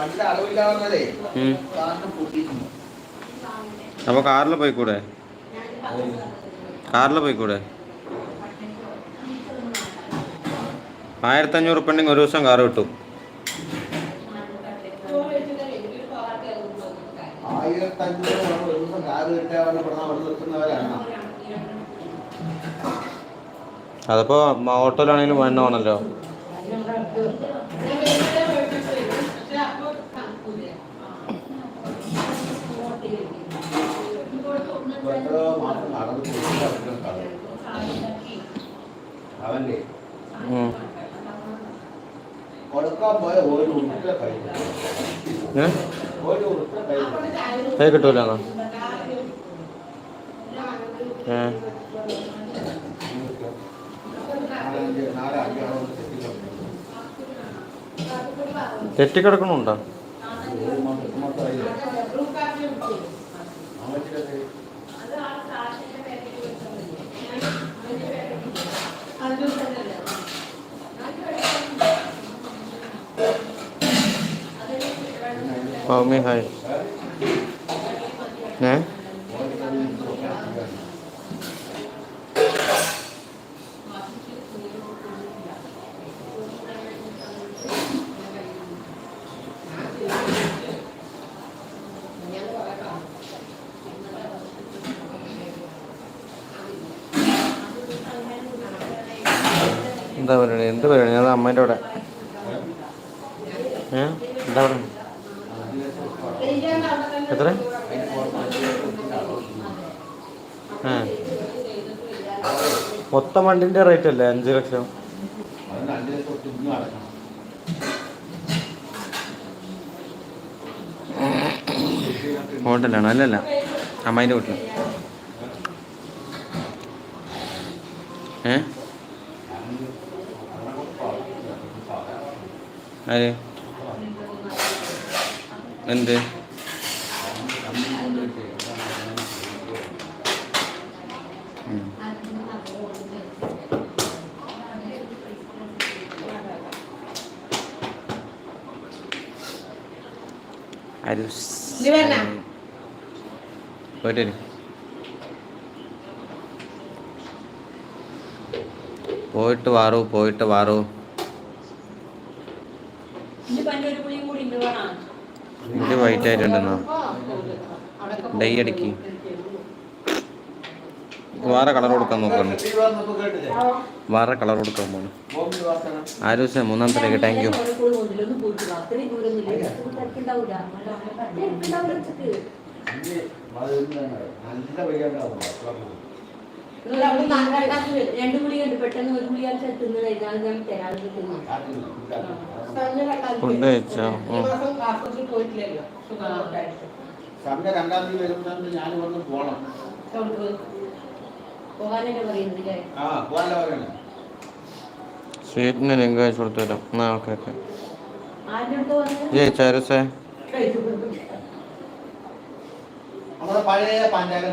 വണ്ടിയുടെ കാറിൽ കാറിൽ പോയിക്കൂടെ? കാറിൽ പോയിക്കൂടെ? ആയിരത്തഞ്ഞൂറ് ഉറുപ്പുണ്ടെങ്കിൽ ഒരു ദിവസം കാറ് കിട്ടും. ആയിരത്തഞ്ഞൂറ് ഓട്ടോയിലാണെങ്കിലും ഒരു ദിവസം കാറ് കിട്ടിയാൽ അവിടെ പെടുന്ന അവിടെ നിർത്തുന്നവരാണ് അതിപ്പോൾ ഓട്ടോയിലാണെങ്കിലും എണ്ണ വേണമല്ലോ എത്രയോ മാസം നടന്ന് പോയിട്ട് അവരുടെ കഥ. അവന്റെ ഉം. കൊടുക്കാൻ പോയ ഒരു ഉറുപ്പ കൈ ഏ ഒരു ഉറുപ്പ കൈ കൈ കിട്ടൂലെന്നോ ഏ നാലഞ്ച് നാല് അഞ്ചാറ് തെറ്റിക്കൊടുക്കും തെറ്റിക്കിടക്കണുണ്ടോ ഒരു മാസം മാസമായില്ലേ അമ്മച്ചിയുടെ മമ്മി ഹായ് ഏ എന്താ പരിപാടി ഞാൻ അമ്മേന്റെ അവിടെ. ഏ? എന്താ പറയുക എത്ര? മൊത്തം വണ്ടിന്റെ റേറ്റ് അല്ലേ? അഞ്ച് ലക്ഷം. ഹോട്ടലാണോ. അല്ലല്ല അമ്മേന്റെ വീട്ടിൽ ഏ? ആര് എന്ത്? പോയിട്ട്. പോയിട്ട് വാറു പോയിട്ട് വാറു ഇത് വൈറ്റ് ആയിട്ടുണ്ടെന്നോ? ഡൈ അടിക്ക്. വേറെ കളർ കൊടുക്കാൻ നോക്കണം. വേറെ കളർ കൊടുക്കാൻ പോകണം ആ ദിവസം മൂന്നാം തരക്ക്. താങ്ക് യു രണ്ടു ഗുളി കണ്ട്. പെട്ടെന്ന് ഒരു ഗുളിയാൽ തിന്നു കഴിഞ്ഞാൽ ഞാൻ തരാതെ തിന്നു സുഖമായിട്ടായിട്ട്. സമയം രണ്ടാം തീയതി വരുമ്പോൾ ഞാൻ വന്ന് പോണം. ആ പോകാനല്ല പറയണേ സ്വീറ്റിന് ലിങ്ക് അയച്ചു കൊടുത്തു തരാം ആ ഓക്കെ ഓക്കെ ആരുടെ അടുത്ത് പറഞ്ഞു ജയിച്ച ആരോസേ നമ്മുടെ പഴയ പാൻഡാല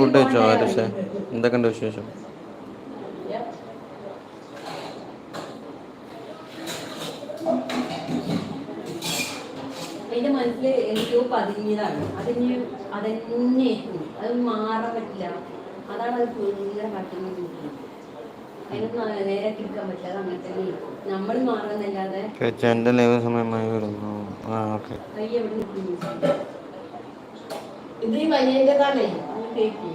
ഫുഡ് എന്തൊക്കെയുണ്ട് വിശേഷം? എന്റെ മനസ്സിൽ എനിക്കോ പതിഞ്ഞതാണ്. അതിന് അതന്നെ അത് മാറാൻ പറ്റില്ല. അതാണ് അത് ഭയങ്കര പറ്റുന്നത് അതിനൊന്നും നേരെ എടുക്കാൻ പറ്റില്ല. അത് അങ്ങനെ തന്നെ നമ്മൾ മാറുന്നല്ലാതെ ലൈവ് സമയമായി വരുന്നു. ആ ഓക്കെ. കൈ എവിടെ നിൽക്കുന്നു? ഇത് ഈ വയ്യേണ്ടതാണേ കേക്ക്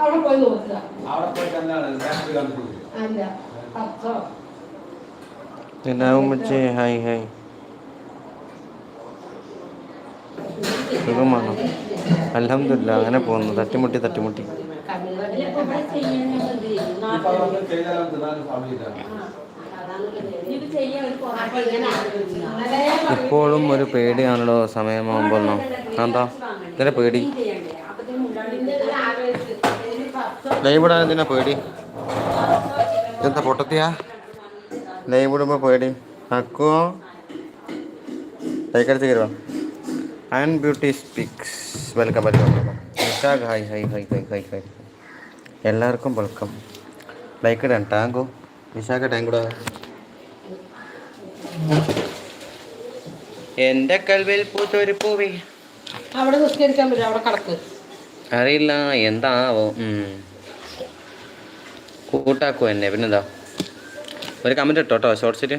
അവിടെ പോയി നോക്കുക. അല്ല പത്തോ? ദിനാവുമ്പച്ചേ ഹായ് ഹായ് സുഖമാണോ? അലഹമില്ല അങ്ങനെ പോകുന്നു. തട്ടിമുട്ടി തട്ടിമുട്ടി. ഇപ്പോഴും ഒരു പേടിയാണല്ലോ സമയമാകുമ്പോൾ എന്താ ഇതിന്റെ പേടി. ലൈവ് ഇടാൻ എന്തിനാ പേടി? എന്താ പൊട്ടത്തിയാ? ലൈവ് ഇടുമ്പോ പേടി. അക്കോ? ലൈക്കടിച്ച് കയറുക and beauty speaks. Welcome welcome welcome. Hi hi hi hi hi hi. എല്ലാവർക്കും വെൽക്കം. ലൈക്ക് ഇടാൻ ടാങ്കോ? വിശാഖ ടാങ്കൂടാ എന്റെ കൽവിൽ പൂത്തൊരു പൂവി. അവിടെ നിസ്കരിക്കാൻ പറ്റില്ല അവിടെ കടക്ക്. അറിയില്ല എന്താവോ കൂട്ടാക്കോ എന്നെ പിന്നെന്താ? ഒരു കമന്റ് ഇട്ടോ കേട്ടോ ഷോർട്സിൽ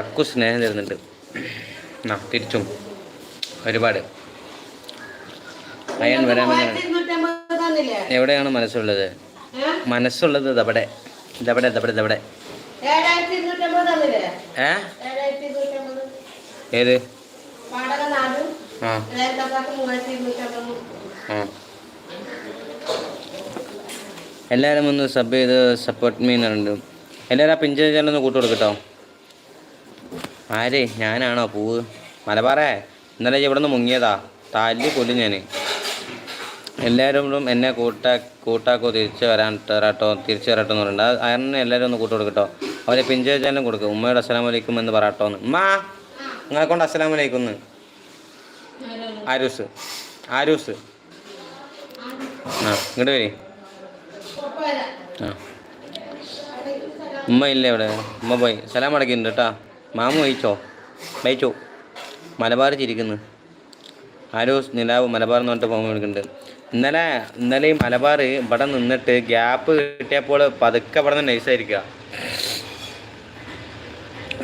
അക്കു സ്നേഹം തരുന്നുണ്ട്. ആ തിരിച്ചും. ഒരുപാട്. അയൺ വരാൻ എവിടെയാണ് മനസ്സുള്ളത്? മനസ്സുള്ളത് ഇതവിടെ ഇതവിടെ ഇതവിടെ ഇതവിടെ ഏത്? ആ. എല്ലാവരും ഒന്ന് സബ് ചെയ്ത് സപ്പോർട്ട് മീനുണ്ട് എല്ലാവരും ആ പിഞ്ച് ചാനലൊന്ന് കൂട്ടു കൊടുക്കട്ടോ ആര്? ഞാനാണോ പൂവ്? മലബാറേ ഇന്നലെ ഇവിടെ നിന്ന് മുങ്ങിയതാ. തല്ലി കൊല്ലും ഞാൻ എല്ലാവരും എന്നെ കൂട്ടാ കൂട്ടാക്കോ തിരിച്ചു വരാൻ തരാട്ടോ തിരിച്ചു വരാട്ടോ എന്ന് പറയുന്നുണ്ട് അയറിനെ എല്ലാവരും ഒന്ന് കൂട്ടു കൊടുക്കട്ടോ അവരെ പിഞ്ചേച്ചാലും കൊടുക്കും. ഉമ്മയോട് അസ്സലാം വലൈക്കും എന്ന് പറയട്ടോ എന്ന് ഉമ്മ നിങ്ങളെ കൊണ്ട് അസ്സലാം വലൈക്കും ആരൂസ്? ആരൂസ്? ആ ഇങ്ങോട്ട് വരി. ആ. ഉമ്മ ഇല്ലേ ഇവിടെ? ഉമ്മ പോയി. സലാം അടക്കിയിട്ടുണ്ട് കേട്ടാ. മാമു വഹിച്ചോ വഹിച്ചോ മലബാർ ചിരിക്കുന്നു. ആരോസ് നിലാവ് മലബാർ എന്ന് പറഞ്ഞിട്ട് പോകുമ്പോൾ വിളിക്കുന്നുണ്ട്. ഇന്നലെ ഇന്നലെ ഈ മലബാർ ഇവിടെ നിന്നിട്ട് ഗ്യാപ്പ് കിട്ടിയപ്പോൾ പതുക്കെ ഇവിടെ നിന്ന് നൈസായിരിക്കുക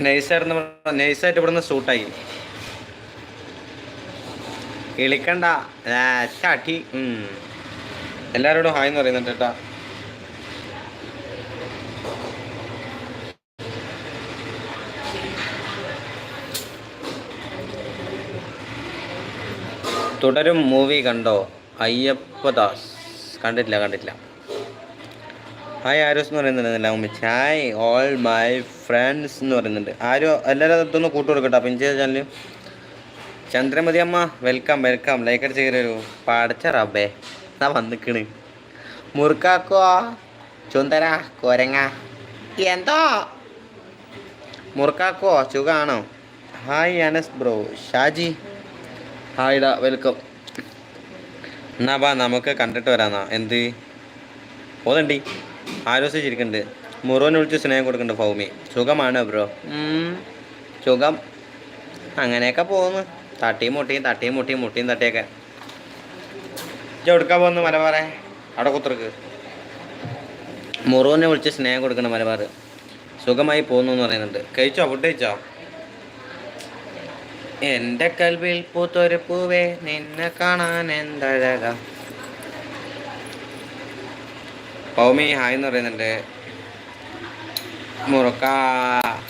നൈസായിരുന്നു നൈസായിട്ട് ഇവിടുന്ന് സൂട്ടായി ആ, ചാട്ടി. എല്ലാവരോടും ഹായ് എന്ന് പറയുന്നുണ്ട് കേട്ടാ. തുടരും മൂവി കണ്ടോ? അയ്യപ്പദാസ്. കണ്ടിട്ടില്ല കണ്ടിട്ടില്ല. ഹായ് ആരോസ് എന്ന് പറയുന്നുണ്ട് ഉമ്മച്ച് ഹായ് ഓൾ മൈ ഫ്രണ്ട്സ് എന്ന് പറയുന്നുണ്ട്. ആരോ എല്ലാവരും അതൊന്ന് കൂട്ടു അപ്പം പിഞ്ചേ ചാനൽ ചന്ദ്രമതി അമ്മ വെൽക്കം വെൽക്കം ലൈക്ക് അടിച്ച് കയറി പാടച്ച റബ്ബേ. എന്നാ വന്നിക്കണ്. മുറുക്കാക്കോ ചുന്തര കൊരങ്ങ. എന്തോ? മുറുക്കാക്കോ സുഖാണോ? Hi Anas bro Shaji. Hi ഡാ വെൽക്കം എന്നാ ബാ നമുക്ക് കണ്ടിട്ട് വരാന്നാ എന്ത്? പോതണ്ടി ആലോചിച്ചിരിക്കുന്നുണ്ട് മുറുവനെ വിളിച്ച് സ്നേഹം കൊടുക്കുന്നുണ്ട് ഭൗമി സുഖമാണ് ബ്രോ? സുഖം. അങ്ങനെയൊക്കെ പോകുന്നു. തട്ടിയും മുട്ടിയും തട്ടിയും മുട്ടിയും മുട്ടിയും തട്ടിയൊക്കെ. ഇജ്ജ് എടുക്കാൻ പോകുന്നു മലബാറേ? അവിടെ കുത്തർക്ക്. മുറുവിനെ വിളിച്ച് സ്നേഹം കൊടുക്കണം മലബാർ സുഖമായി പോകുന്നു എന്ന് പറയുന്നുണ്ട്. കഴിച്ചോ? ഫുഡ് കഴിച്ചോ? എന്റെ കൽവിൽ പൂത്തൊരു പൂവേ നിന്നെ കാണാൻ എന്തഴക. പൗമി ഹായ് എന്ന് പറയുന്നുണ്ട്. മുറുക്ക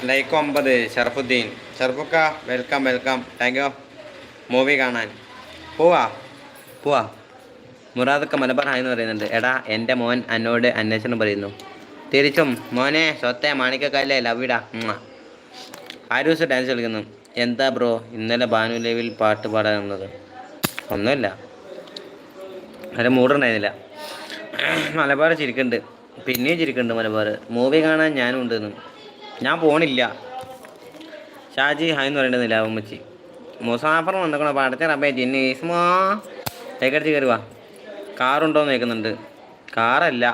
ലൈക്ക് ഒമ്പത് Sharafuddin ഷർഫുക്ക welcome welcome thank you movie കാണാൻ. പോവാ. പോവാ. മുറാദക്ക മലബാർ ഹായ് എന്ന് പറയുന്നുണ്ട്. എടാ എന്റെ മോൻ എന്നോട് അന്വേഷണം പറയുന്നു. തിരിച്ചും മോനെ സ്വത്തെ മാണിക്കക്കല്ലേ ലവിടാ ആരൂസ് ഡാൻസ് കളിക്കുന്നു. എന്താ ബ്രോ ഇന്നലെ ഭാനു ലൈവിൽ പാട്ട് പാടാൻ വന്നത്. ഒന്നുമില്ല. അതിന്റെ മൂടുണ്ടായിരുന്നില്ല. മലബാർ ചിരിക്കുന്നുണ്ട് പിന്നെയും ചിരിക്കുന്നുണ്ട് മലബാർ. മൂവി കാണാൻ ഞാനും ഉണ്ടെന്ന് ഞാൻ പോണില്ല. ഷാജി ഹായ് എന്ന് പറയേണ്ടത് നിലാവമ്മച്ചി മുസാഫർ വന്നേക്കണോ പാടത്തെ റബ്ബേ ജിന്നീസ്മാ തേക്കടിച്ച് കയറുക കാറുണ്ടോ എന്ന് കേൾക്കുന്നുണ്ട് കാറല്ല.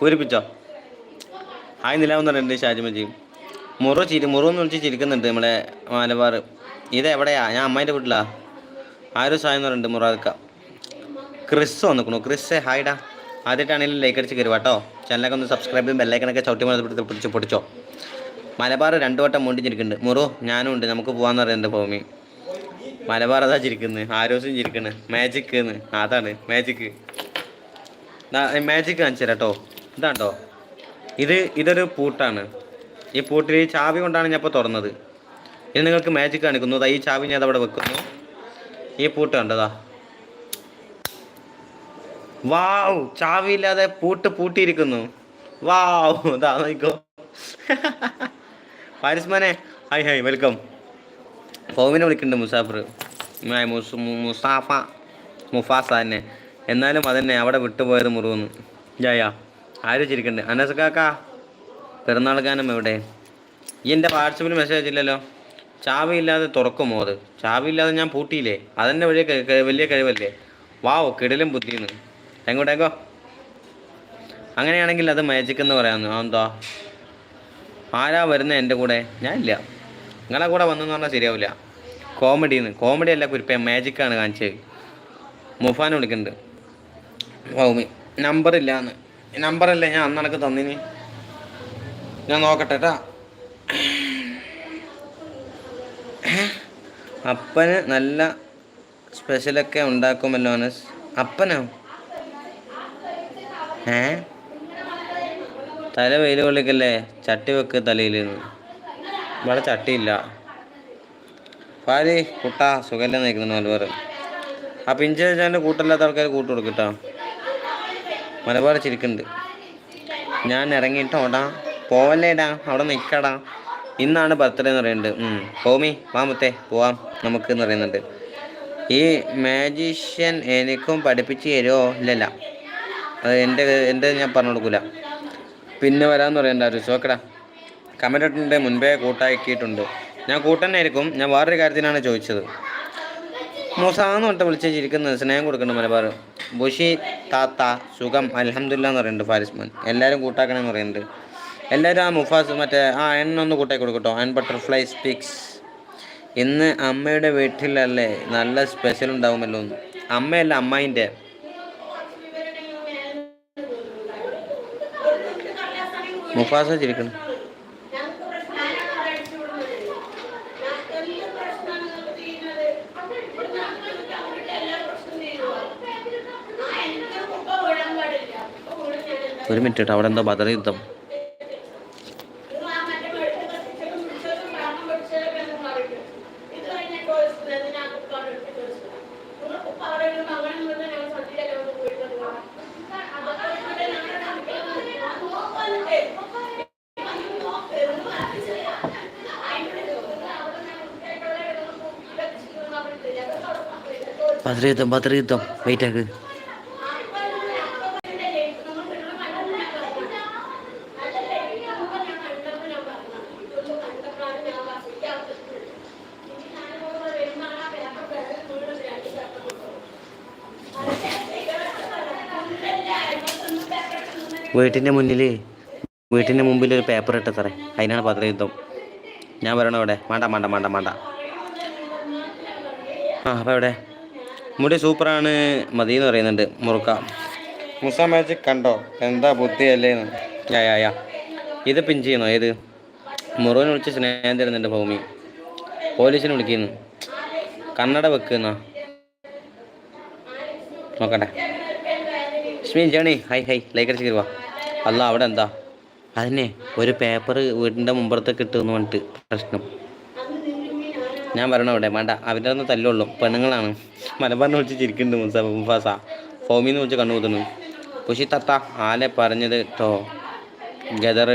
പൂരിപ്പിച്ചോ? ഹായ് നിലാവെന്ന് പറയുന്നുണ്ട് ഷാജിമജി മുറു ചിരി മുറു എന്ന് വിളിച്ച് ചിരിക്കുന്നുണ്ട് നമ്മുടെ മലബാർ. ഇത് എവിടെയാ ഞാൻ അമ്മേന്റെ വീട്ടിലാ. ആരും സായം പറയുന്നുണ്ട് മുറാദക്ക. ക്രിസ് വന്നിക്കണു. ക്രിസ് ഹായ്ഡാ ആദ്യമായിട്ടാണെങ്കിലും ലൈക്ക് അടിച്ച് കയറുക കേട്ടോ. ചാനലൊക്കെ ഒന്ന് സബ്സ്ക്രൈബ് ചെയ്യും ബെല്ലൈക്കനൊക്കെ ചവിട്ടി മതി പിടിച്ച് പിടിച്ച് മലബാർ രണ്ടു വട്ടം മൂണ്ടിച്ചിരിക്കുന്നുണ്ട് മുറു ഞാനും ഉണ്ട്. നമുക്ക് പോകാമെന്ന് പറയുന്നുണ്ട് ഭൂമി. മലബാർ അതാ ചിരിക്കുന്നത് ആരോസും ചിരിക്കുന്നത് മാജിക് എന്ന് അതാണ്. മാജിക് മാജിക് കാണിച്ചു തരാം കേട്ടോ. ഇതാട്ടോ ഇത് ഇതൊരു പൂട്ടാണ്. ഈ പൂട്ടിൽ ചാവി കൊണ്ടാണ് ഞാൻ ഇപ്പോൾ തുറന്നത്. ഇത് നിങ്ങൾക്ക് മാജിക് കാണിക്കുന്നു. ഈ ചാവി ഞാൻ അവിടെ വെക്കുന്നു. ഈ പൂട്ട് കണ്ടതാ. വാവ് ചാവി ഇല്ലാതെ പൂട്ട് പൂട്ടിയിരിക്കുന്നു. വാവ് ഇതാ നോക്കോ പാരിസ്മാനെ ഹായ് ഹായ് വെൽക്കം. ഫോമിനെ വിളിക്കുന്നുണ്ട് മുസാഫർ. മുസാഫ മുഫാസ തന്നെ. എന്നാലും അതന്നെ അവിടെ വിട്ടുപോയത് മുറിവെന്ന്. ജയ ആരും അനസ് കാക്ക പെരുന്നാൾ ഗാനം എവിടെ? ഈ എന്റെ വാട്സപ്പിൽ മെസ്സേജ് അയച്ചില്ലല്ലോ ചാവിയില്ലാതെ തുറക്കുമോ അത്? ചാവിയില്ലാതെ ഞാൻ പൂട്ടിയില്ലേ? അതെന്നെ വലിയ വലിയ കഴിവല്ലേ? വാവ് കിടലും ബുദ്ധിന്ന്. എങ്ങോട്ടേക്കോ അങ്ങനെയാണെങ്കിൽ അത് മാജിക് എന്ന് പറയാന്ന് എന്താ? ആരാ വരുന്നത് എന്റെ കൂടെ? ഞാൻ ഇല്ല. നിങ്ങളെ കൂടെ വന്നെന്ന് പറഞ്ഞാൽ ശരിയാവില്ല കോമഡിന്ന്. കോമഡി അല്ല കുരിപ്പ മാജിക്കാണ് കാണിച്ചത് മുഫാൻ വിളിക്കുന്നുണ്ട് ഭൗമി നമ്പറില്ലാന്ന് നമ്പറല്ലേ ഞാൻ അന്നണക്ക് തന്നിനി. ഞാൻ നോക്കട്ടെ ട്ടാ. അപ്പന് നല്ല സ്പെഷ്യലൊക്കെ ഉണ്ടാക്കുമല്ലോ അനസ്. അപ്പനോ? ഏ? തല വെയിൽ കൊള്ളിക്കല്ലേ? ചട്ടി വെക്ക് തലയിൽ ഇവിടെ ചട്ടിയില്ല. പാരി കുട്ടാ സുഖല്ല നിൽക്കുന്നു മലബാർ ആ പിഞ്ച് വെച്ചാൽ കൂട്ടല്ലാത്ത ആൾക്കാർ കൂട്ട് കൊടുക്കട്ടോ മലബാർ ചിരിക്കുന്നുണ്ട്. ഞാൻ ഇറങ്ങിയിട്ടോടാ പോവല്ലേടാ? അവിടെ നിൽക്കടാ. ഇന്നാണ് ബർത്ത്ഡേ എന്ന് പറയുന്നുണ്ട്. ഹോമി വാ മുത്തേ പോവാം. നമുക്ക് എന്ന് പറയുന്നുണ്ട്. ഈ മാജീഷ്യൻ എനിക്കും പഠിപ്പിച്ച് തരുമോ ഇല്ലല്ല. അത് എന്റെ എന്റെ ഞാൻ പറഞ്ഞു കൊടുക്കില്ല പിന്നെ വരാമെന്ന് പറയണ്ട ഒരു ചോക്കടാ കമന്റ് ഇട്ടിട്ടുണ്ട് മുൻപേ കൂട്ടാക്കിയിട്ടുണ്ട്. ഞാൻ കൂട്ടന്നായിരിക്കും. ഞാൻ വേറൊരു കാര്യത്തിനാണ് ചോദിച്ചത്. മൂസാന്ന് പറഞ്ഞിട്ട് വിളിച്ച് ചിരിക്കുന്നത് സ്നേഹം കൊടുക്കുന്നുണ്ട് മലബാർ. ബുഷി താത്ത സുഖം അലഹമില്ല എന്ന് പറയുന്നുണ്ട് ഫാരിസ് മോൻ. എല്ലാവരും കൂട്ടാക്കണമെന്ന് പറയുന്നുണ്ട്. എല്ലാവരും ആ മുഫാസ് മറ്റേ ആ എണ്ണൊന്ന് കൂട്ടായി കൊടുക്കട്ടോ. ആൻ ബട്ടർഫ്ലൈ സ്പിക്സ് ഇന്ന് അമ്മയുടെ വീട്ടിലല്ലേ നല്ല സ്പെഷ്യൽ ഉണ്ടാവുമല്ലോ അമ്മയല്ല അമ്മായിന്റെ. മുഫാസ ചിരിക്കണം. ഒരു മിനിറ്റ് അവിടെ എന്താ ബദർ യുദ്ധം. ബദർ യുദ്ധം ബദർ യുദ്ധം വെയിറ്റ് ആക്ക്. വീട്ടിന്റെ മുന്നിൽ വീട്ടിന്റെ മുമ്പിൽ ഒരു പേപ്പർ ഇട്ട സാറേ. അതിനാണ് പത്ര യുദ്ധം ഞാൻ വരണോ ഇവിടെ വേണ്ട വേണ്ട വേണ്ട വേണ്ട. ആ അപ്പോൾ എവിടെ? മുടി സൂപ്പറാണ് മതി എന്ന് പറയുന്നുണ്ട് മുറുക്ക. മുസ മാജിക് കണ്ടോ? എന്താ ബുദ്ധി അല്ലേ യാ യാ ഇത് പിൻ ചെയ്യുന്നോ? ഏത്? മുറുവിനെ വിളിച്ച് സ്നേഹം തരുന്നുണ്ട് ഭൂമി. പോലീസിനെ വിളിക്കുന്നു. കണ്ണട വെക്കുന്ന. നോക്കട്ടെ. Lakshmi journey hi hi like അടിച്ച് കയറുക അല്ല അവിടെ എന്താ? അതിനെ ഒരു പേപ്പർ വീടിന്റെ മുമ്പുറത്തേക്ക് കിട്ടുമെന്ന് പറഞ്ഞിട്ട് പ്രശ്നം. ഞാൻ വരണം അവിടെ? വേണ്ട. അവരുടെ ഒന്ന് തല്ലുള്ളൂ. പെണ്ണുങ്ങളാണ്. മലബാറിനെ വിളിച്ച് ചിരിക്കുന്നുണ്ട് മുസ മുഫാസ ഫോമിന്ന് വിളിച്ച് കണ്ണുകൂത്തുന്നു പുഷി തത്ത ആലെ പറഞ്ഞത് ടോ ഗദർ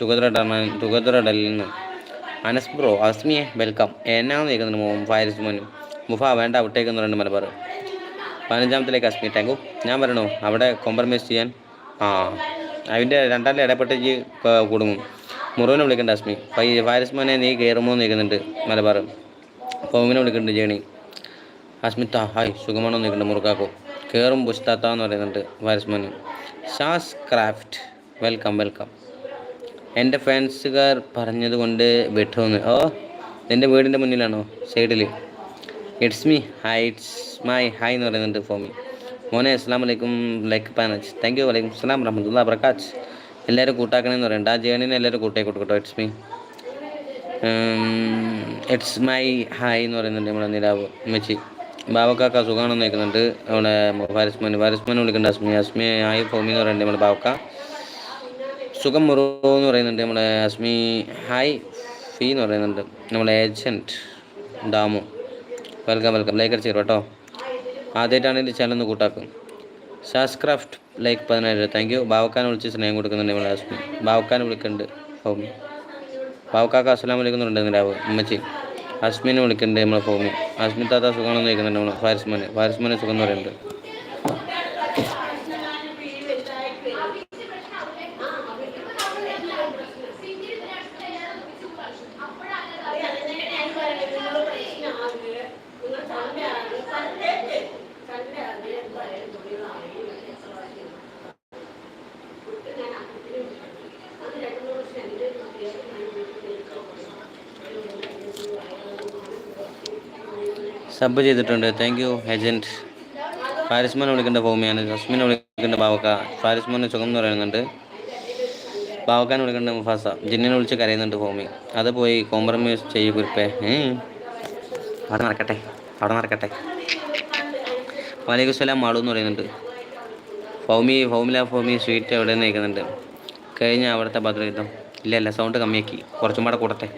തുകതറിടാൻ ടുഗദർ ഇടലിന്ന് അനസ് ബ്രോ അസ്മിയെ വെൽക്കം എന്നാന്ന് കേൾക്കുന്നുണ്ട് മോ ഫാരിസ് മോനും. മുഫ വേണ്ട വിട്ടേക്കെന്ന് പറയുന്നുണ്ട് മലബാർ. പതിനഞ്ചാമത്തിലേക്ക് അസ്മി ടാങ്കു ഞാൻ പറയണോ അവിടെ കോംപ്രമൈസ് ചെയ്യാൻ ആ അതിന്റെ രണ്ടാം ഇടപെട്ടേക്ക് കുടുങ്ങും മുറുവിനെ വിളിക്കണ്ട അസ്മി. ഫൈ ഫാരിസ് മോനെ നീ കയറുമോ എന്ന് കേൾക്കുന്നുണ്ട് മലബാർ. ഫോമിനെ വിളിക്കുന്നുണ്ട് ജേണി. അസ്മിത്ത ഹായ് സുഖമാണോ നിൽക്കുന്നുണ്ട് മുറുക്കാക്കോ? കയറും പുസ്താത്ത എന്ന് പറയുന്നുണ്ട് ഫാരിസ് ഷാസ് ക്രാഫ്റ്റ് വെൽക്കം വെൽക്കം. എന്റെ ഫാൻസുകാർ പറഞ്ഞതുകൊണ്ട് വിട്ടുവന്ന്. ഓ എന്റെ വീടിന്റെ മുന്നിലാണോ? സൈഡിൽ it's me hi it's my hi എന്ന് പറയുന്നുണ്ട് ഫോർ ഫോമി മോനെ അസ്സാം വലൈക്കും ലൈക്ക് പാനച്ച് താങ്ക് യു വലൈക്കും സ്ലാം റഹ്മത്തുള്ള പ്രകാശ് എല്ലാവരും കൂട്ടാക്കണമെന്ന് പറയുന്നുണ്ട്. ആ ജേണിനെ എല്ലാവരും കൂട്ടായി കൊടുക്കട്ടോ. It's me it's my hi എന്ന് പറയുന്നുണ്ട് നമ്മുടെ നിലാവ് ഉമ്മച്ചി. ബാവക്കാക്ക സുഖമാണെന്ന് നിൽക്കുന്നുണ്ട് അവിടെ ഫാരിസ്മാൻ ഫാരിസ്മാൻ വിളിക്കുന്നുണ്ട് അസ്മി. അസ്മി ആയി ഫോമി എന്ന് പറയുന്നുണ്ട് നമ്മുടെ ബാവക്ക. സുഖം മുറു എന്ന് പറയുന്നുണ്ട് നമ്മുടെ അസ്മി. ഹായ്. ഫീ എന്ന് പറയുന്നുണ്ട് നമ്മുടെ agent Damu welcome welcome like അടിച്ചു കേട്ടോ? ആദ്യമായിട്ടാണെങ്കിൽ ചാനൽ ഒന്ന് കൂട്ടാക്കും. ഷാസ്ക്രാഫ്റ്റ് ലൈക്ക് പതിനായിരം രൂപ. താങ്ക് യു ബാവക്കാൻ വിളിച്ച് സ്നേഹം കൊടുക്കുന്നുണ്ട് നമ്മളെ അസ്മി. ബാവക്കാൻ വിളിക്കുന്നുണ്ട് ഹോമി ബാവക്കാക്ക അസ്സലാം വിളിക്കുന്നുണ്ട് രാവ്. ഉമ്മച്ചി. അസ്മിനെ വിളിക്കുന്നുണ്ട് നമ്മളെ ഫോമി അസ്മി താത്ത സുഖമാണെന്ന് ചോദിക്കുന്നുണ്ട് നമ്മൾ ഫാരിസ്മാന് ഫാരിസ്മാനെ സുഖം എന്ന് പറയുന്നുണ്ട്. സബ് ചെയ്തിട്ടുണ്ട്. താങ്ക് യു ഏജന്റ് ഫാരിസ്മോനെ വിളിക്കേണ്ട ഭൂമിയാണ്. ജസ്മിനെ വിളിക്കേണ്ട ബാവക്ക. ഫാരിസ്മോന് സുഖം എന്ന് പറയുന്നുണ്ട്. ബാവക്കാനെ വിളിക്കേണ്ട മുഫാസ. ജിന്നിനെ വിളിച്ച് കരയുന്നുണ്ട് ഭൂമി. അത് പോയി കോംപ്രമൈസ് ചെയ്യൂ കുറിപ്പേ. അവിടെ നടക്കട്ടെ. അവിടെ നടക്കട്ടെ. വലൈക്കും സ്വലാം മാളു എന്ന് പറയുന്നുണ്ട്. ഭൗമി ഭൗമില ഭൗമി സ്വീറ്റ് എവിടെ നിന്ന് നിൽക്കുന്നുണ്ട്. കഴിഞ്ഞ അവിടുത്തെ ഭദ്രയുദ്ധം. ഇല്ല ഇല്ല സൗണ്ട് കമ്മിയാക്കി. കുറച്ചും കൂടെ കൂടട്ടെ.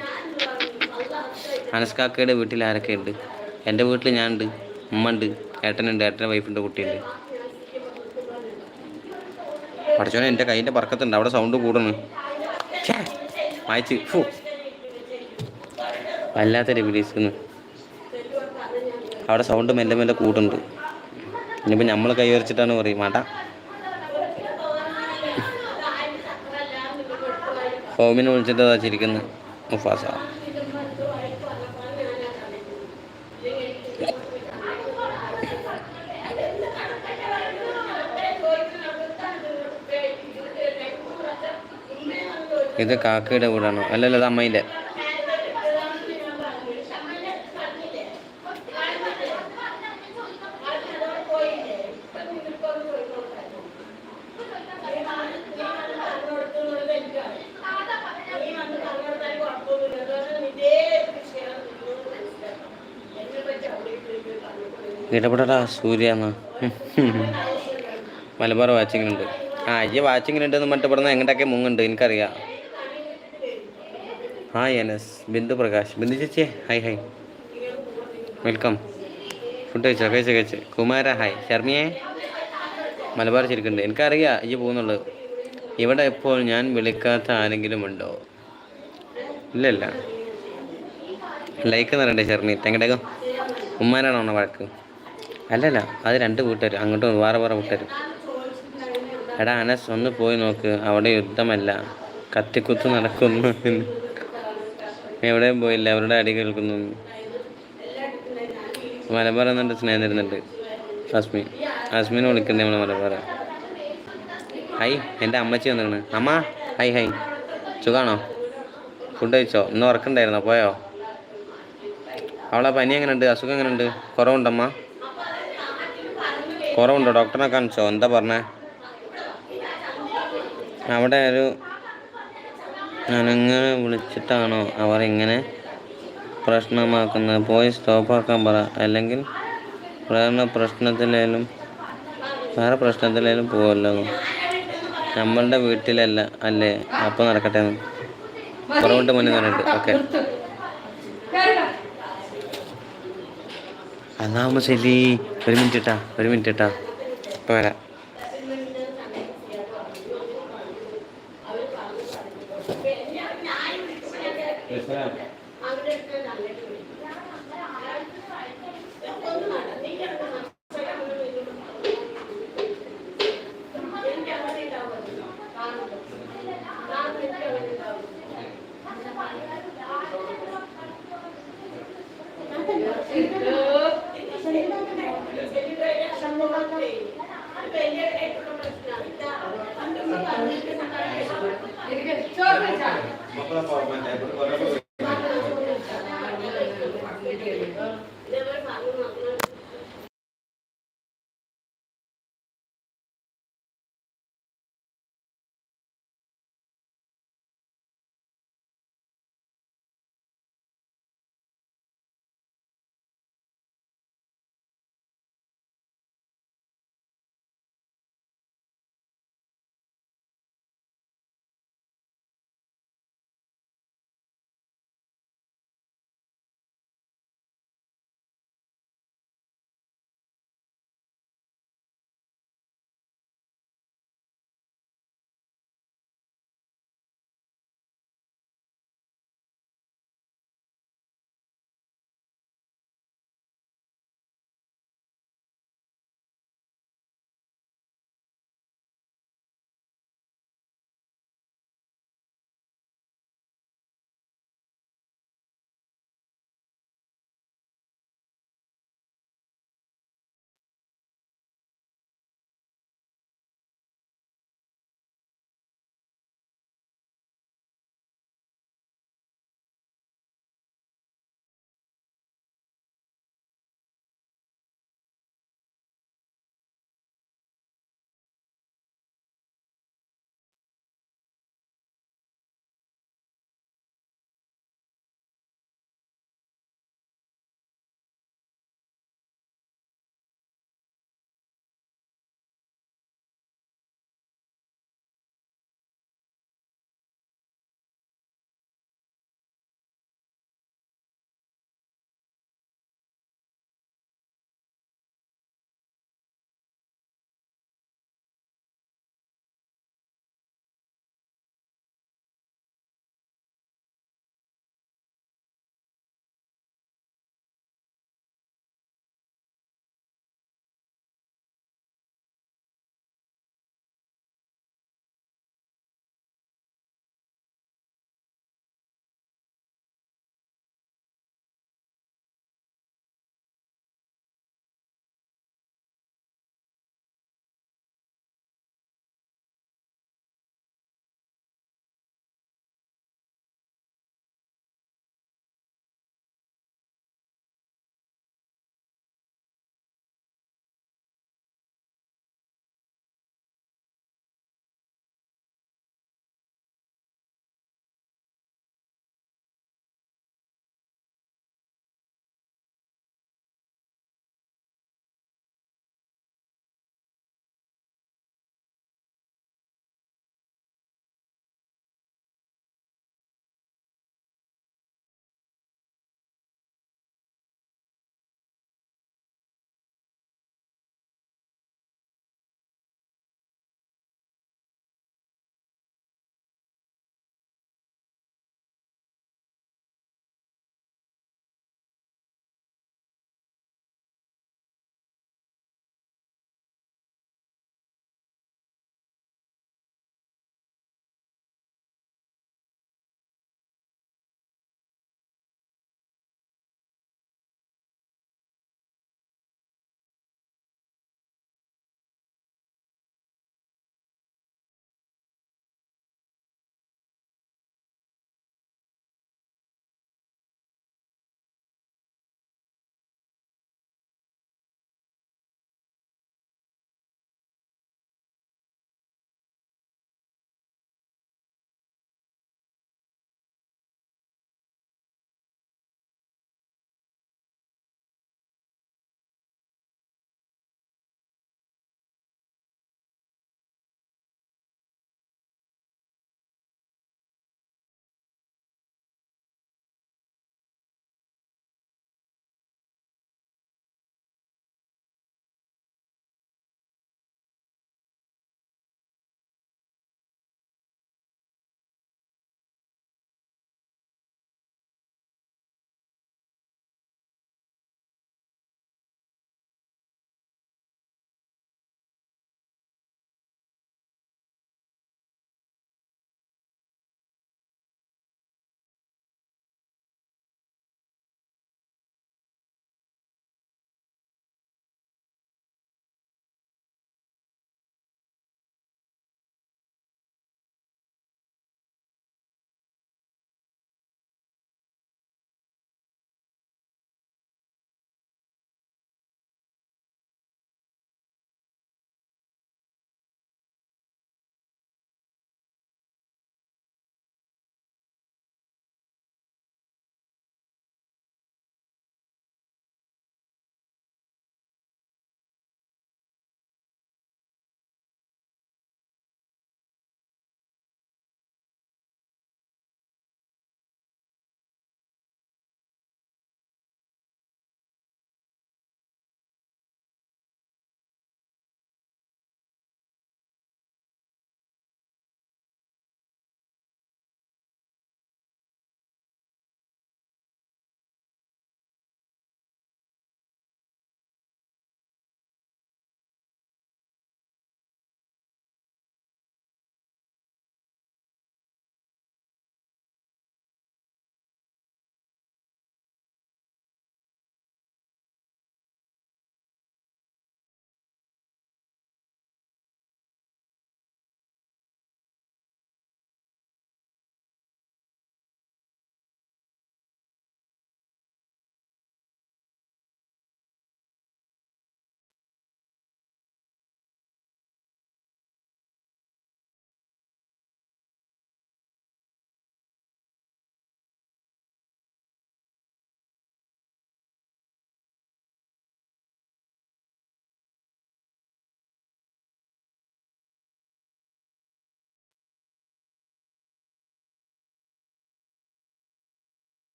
അനസ്കാക്കയുടെ വീട്ടിൽ ആരൊക്കെ ഉണ്ട് എന്റെ വീട്ടിൽ ഞാനുണ്ട് ഉമ്മ ഉണ്ട് ഏട്ടനുണ്ട് ഏട്ടന്റെ വൈഫുണ്ട് കുട്ടിയുണ്ട്. പഠിച്ചോനെ എന്റെ കൈന്റെ പറക്കത്തുണ്ട് അവിടെ സൗണ്ട് കൂടുന്നു. മായച്ച് ഫു. വല്ലാത്ത വിളിക്കുന്നു അവിടെ സൗണ്ട് മെല്ലെ മെല്ലെ കൂടുന്നുണ്ട്. ഇനിയിപ്പോൾ നമ്മൾ കൈ വരച്ചിട്ടാണ് പറയും മാട്ട ഹോമിനെ വിളിച്ചിട്ട് അതാ ചിരിക്കുന്നത് മുഫാസ ഇത് കാക്കയുടെ വീടാണോ. അല്ലല്ല അത് അമ്മയിന്റെ. ഇടപെടടാ സൂര്യ മലബാർ വാച്ചിങ്ങിനുണ്ട് ആ ഈ വാച്ചിങ്ങിനുണ്ട് എന്ന് പറഞ്ഞിട്ട് എങ്ങോട്ടൊക്കെ മുങ്ങുണ്ട് എനിക്കറിയാം. Hi anus Bindu Prakash. ബിന്ദു ചേച്ചിയെ ഹായ് ഹായ് വെൽക്കം ഫുഡ് കഴിച്ചോ? കഴിച്ചോ കഴിച്ച്. കുമാര ഹായ് ശർമിയെ മലബാർ ചിരിക്കുന്നുണ്ട് എനിക്കറിയാം ഈ പോകുന്നുള്ളത് ഇവിടെ ഇപ്പോൾ ഞാൻ വിളിക്കാത്ത ആരെങ്കിലും ഉണ്ടോ? ഇല്ലല്ല ലൈക്ക് തരണ്ടേ ശർമി തെങ്ങടേക്കോ ഉമ്മാനാണോ വഴക്ക്? അല്ലല്ല അത് രണ്ട് കൂട്ടർ അങ്ങോട്ടും വേറെ വേറെ കൂട്ടർ എടാ അനസ് ഒന്ന് പോയി നോക്ക്. അവിടെ യുദ്ധമല്ല. കത്തിക്കുത്ത് നടക്കുന്നു എവിടെയും പോയില്ല. അവരുടെ അടി കേൾക്കുന്നു മലബാർ എന്നിട്ട് സ്നേഹം തരുന്നുണ്ട്. അസ്മി. അസ്മിനെ വിളിക്കുന്നേ നമ്മളെ മലബാർ ഹൈ എന്റെ അമ്മച്ചി വന്നിരുന്നു അമ്മ ഹൈ ഹൈ. സുഖാണോ? ഫുഡ് കഴിച്ചോ? ഇന്ന് ഉറക്കണ്ടായിരുന്നോ? പോയോ? അവളെ പനി എങ്ങനെയുണ്ട്? അസുഖം എങ്ങനെയുണ്ട്? കുറവുണ്ടമ്മ കുറവുണ്ടോ? ഡോക്ടറിനെ കാണിച്ചോ? എന്താ പറഞ്ഞേ? അവിടെ ഒരു ഞാനിങ്ങനെ വിളിച്ചിട്ടാണോ അവർ ഇങ്ങനെ പ്രശ്നമാക്കുന്നത്? പോയി സ്റ്റോപ്പാക്കാൻ പറ. അല്ലെങ്കിൽ വേറെ പ്രശ്നത്തിലേലും വേറെ പ്രശ്നത്തിലേലും പോവല്ലോ. നമ്മളുടെ വീട്ടിലല്ല അല്ലേ? അപ്പം നടക്കട്ടെ. കുറവുണ്ട് മുന്നേ പറഞ്ഞിട്ട് ഓക്കെ. അതാവുമ്പോൾ ശരി. ഒരു മിനിറ്റ് ഇട്ടാ ഒരു മിനിറ്റ് ഇട്ടാ ഇപ്പോൾ വരാം. for my neighbor